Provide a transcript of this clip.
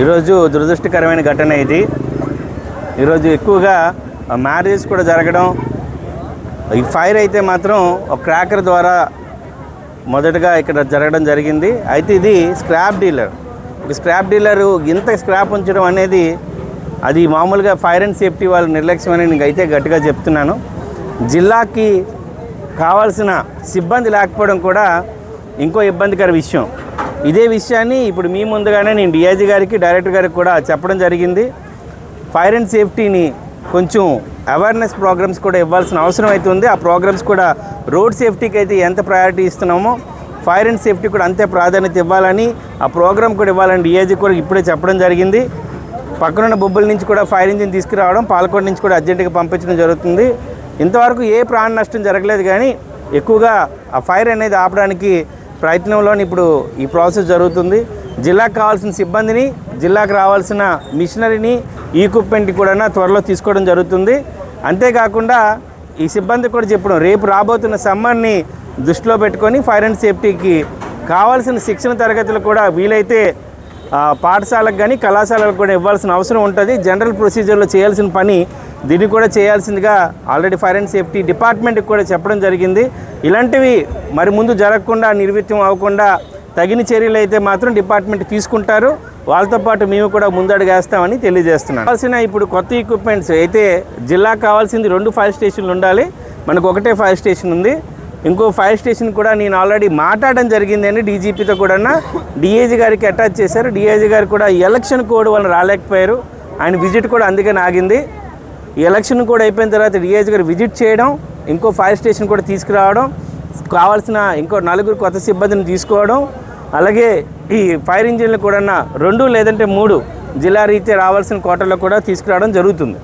ఈరోజు దురదృష్టకరమైన ఘటన ఇది. ఈరోజు ఎక్కువగా మ్యారేజ్ కూడా జరగడం ఈ ఫైర్ అయితే మాత్రం ఒక క్రాకర్ ద్వారా మొదటగా ఇక్కడ జరగడం జరిగింది. అయితే ఇది స్క్రాప్ డీలర్. ఒక స్క్రాప్ డీలరు ఇంత స్క్రాప్ ఉంచడం అనేది అది మామూలుగా ఫైర్ అండ్ సేఫ్టీ వాళ్ళ నిర్లక్ష్యం అని నేను అయితే గట్టిగా చెప్తున్నాను. జిల్లాకి కావాల్సిన సిబ్బంది లేకపోవడం కూడా ఇంకో ఇబ్బందికర విషయం. ఇదే విషయాన్ని ఇప్పుడు మీ ముందుగానే నేను డిఐజీ గారికి డైరెక్టర్ గారికి కూడా చెప్పడం జరిగింది. ఫైర్ అండ్ సేఫ్టీని కొంచెం అవేర్నెస్ ప్రోగ్రామ్స్ కూడా ఇవ్వాల్సిన అవసరం అయితే ఉంది. ఆ ప్రోగ్రామ్స్ కూడా రోడ్ సేఫ్టీకి అయితే ఎంత ప్రయారిటీ ఇస్తున్నామో ఫైర్ అండ్ సేఫ్టీ కూడా అంతే ప్రాధాన్యత ఇవ్వాలని ఆ ప్రోగ్రామ్ కూడా ఇవ్వాలని డిఐజీ కూడా ఇప్పుడే చెప్పడం జరిగింది. పక్కనున్న బొబ్బుల నుంచి కూడా ఫైర్ ఇంజిన్ తీసుకురావడం పాలకొండ నుంచి కూడా అర్జెంటుగా పంపించడం జరుగుతుంది. ఇంతవరకు ఏ ప్రాణ నష్టం జరగలేదు కానీ ఎక్కువగా ఆ ఫైర్ అనేది ఆపడానికి ప్రయత్నంలోని ఇప్పుడు ఈ ప్రాసెస్ జరుగుతుంది. జిల్లాకు కావాల్సిన సిబ్బందిని జిల్లాకు రావాల్సిన మిషనరీని ఈక్విప్మెంట్ కూడా త్వరలో తీసుకోవడం జరుగుతుంది. అంతేకాకుండా ఈ సిబ్బంది కూడా చెప్పడం రేపు రాబోతున్న సమ్మర్ని దృష్టిలో పెట్టుకొని ఫైర్ అండ్ సేఫ్టీకి కావాల్సిన శిక్షణ తరగతులు కూడా వీలైతే పాఠశాలకు కానీ కళాశాలకు కూడా ఇవ్వాల్సిన అవసరం ఉంటుంది. జనరల్ ప్రొసీజర్లో చేయాల్సిన పని దీన్ని కూడా చేయాల్సిందిగా ఆల్రెడీ ఫైర్ అండ్ సేఫ్టీ డిపార్ట్మెంట్కి కూడా చెప్పడం జరిగింది. ఇలాంటివి మరి ముందు జరగకుండా నిర్విత్యం అవ్వకుండా తగిన చర్యలు అయితే మాత్రం డిపార్ట్మెంట్ తీసుకుంటారు. వాళ్ళతో పాటు మేము కూడా ముందడుగేస్తామని తెలియజేస్తున్నాం కావాల్సిన ఇప్పుడు కొత్త ఎక్విప్మెంట్స్ అయితే జిల్లా కావాల్సింది రెండు ఫైర్ స్టేషన్లు ఉండాలి. మనకు ఒకటే ఫైర్ స్టేషన్ ఉంది. ఇంకో ఫైర్ స్టేషన్ కూడా నేను ఆల్రెడీ మాట్లాడడం జరిగిందని డీజీపీతో కూడా డిఏజీ గారికి అటాచ్ చేశారు. డిఐజీ గారు కూడా ఎలక్షన్ కోడ్ వలన రాలేకపోయారు. ఆయన విజిట్ కూడా అందుకని ఆగింది ఈ ఎలక్షన్ కూడా అయిపోయిన తర్వాత డిఐజీ గారు విజిట్ చేయడం ఇంకో ఫైర్ స్టేషన్ కూడా తీసుకురావడం కావాల్సిన ఇంకో నలుగురు కొత్త సిబ్బందిని తీసుకోవడం అలాగే ఈ ఫైర్ ఇంజిన్లు కూడా రెండు లేదంటే మూడు జిల్లా రీత్యా రావాల్సిన కోటల్లో కూడా తీసుకురావడం జరుగుతుంది.